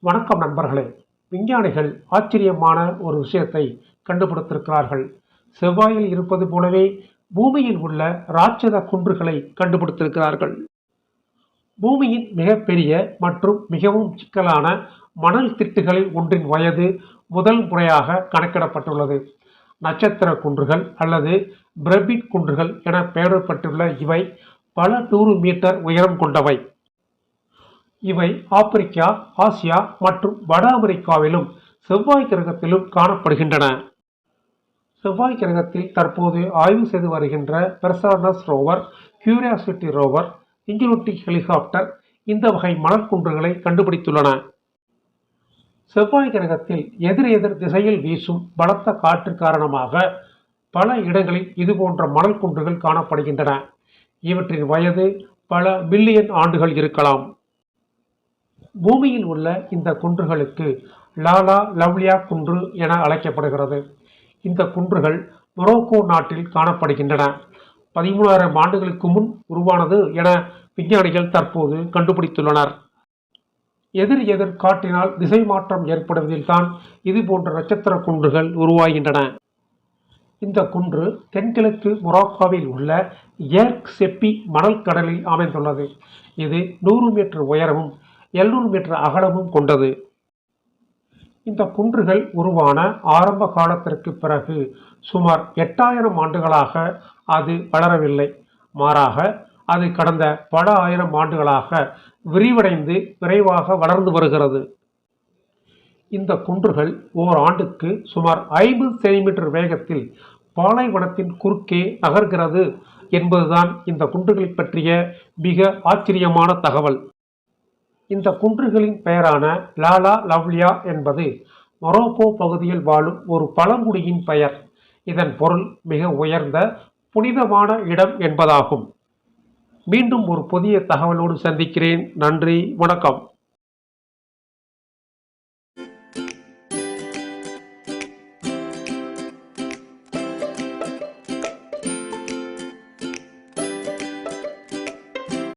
வணக்கம் நண்பர்களே. விஞ்ஞானிகள் ஆச்சரியமான ஒரு விஷயத்தை கண்டுபிடித்திருக்கிறார்கள். செவ்வாயில் இருப்பது போலவே பூமியில் உள்ள ராட்சத குன்றுகளை கண்டுபிடித்திருக்கிறார்கள். பூமியின் மிகப்பெரிய மற்றும் மிகவும் சிக்கலான மணல் திட்டுகளில் ஒன்றின் வயது முதல் முறையாக கணக்கிடப்பட்டுள்ளது. நட்சத்திர குன்றுகள் அல்லது பிரபிட் குன்றுகள் என பெயரிடப்பட்டுள்ள இவை பல நூறு மீட்டர் உயரம் கொண்டவை. இவை ஆப்பிரிக்கா ஆசியா மற்றும் வட அமெரிக்காவிலும் செவ்வாய் கிரகத்திலும் காணப்படுகின்றன. செவ்வாய் கிரகத்தில் தற்போது ஆய்வு செய்து வருகின்ற Perseverance rover Curiosity rover Ingenuity helicopter இந்த வகை மணல் குன்றுகளை கண்டுபிடித்துள்ளன. செவ்வாய் கிரகத்தில் எதிர் எதிர் திசையில் வீசும் பலத்த காற்று காரணமாக பல இடங்களில் இதுபோன்ற மணல் குன்றுகள் காணப்படுகின்றன. இவற்றின் வயது பல பில்லியன் ஆண்டுகள் இருக்கலாம். பூமியில் உள்ள இந்த குன்றுகளுக்கு லாலா லவ்லியா குன்று என அழைக்கப்படுகிறது. இந்த குன்றுகள் மொரோக்கோ நாட்டில் காணப்படுகின்றன. பதிமூணாயிரம் ஆண்டுகளுக்கு முன் உருவானது என விஞ்ஞானிகள் தற்போது கண்டுபிடித்துள்ளனர். எதிர் எதிர் காற்றினால் திசை மாற்றம் ஏற்படுவதில் தான் இது போன்ற நட்சத்திர குன்றுகள் உருவாகின்றன. இந்த குன்று தென்கிழக்கு மொராக்காவில் உள்ள ஏர்க் செப்பி மணல் கடலில் அமைந்துள்ளது. இது நூறு மீட்டர் உயரமும் எழுநூறு மீட்டர் அகலமும் கொண்டது. இந்த குன்றுகள் உருவான ஆரம்ப காலத்திற்கு பிறகு சுமார் எட்டாயிரம் ஆண்டுகளாக அது வளரவில்லை. மாறாக அது கடந்த பல ஆயிரம் ஆண்டுகளாக விரிவடைந்து விரைவாக வளர்ந்து வருகிறது. இந்த குன்றுகள் ஓர் ஆண்டுக்கு சுமார் ஐம்பது சென்டிமீட்டர் வேகத்தில் பாலைவனத்தின் குறுக்கே நகர்கிறது என்பதுதான் இந்த குன்றுகளை பற்றிய மிக ஆச்சரியமான தகவல். இந்த குன்றுகளின் பெயரான லாலா லவ்லியா என்பது மொரோக்கோ பகுதியில் வாழும் ஒரு பழங்குடியின் பெயர். இதன் பொருள் மிக உயர்ந்த புனிதமான இடம் என்பதாகும். மீண்டும் ஒரு புதிய தகவலோடு சந்திக்கிறேன். நன்றி வணக்கம்.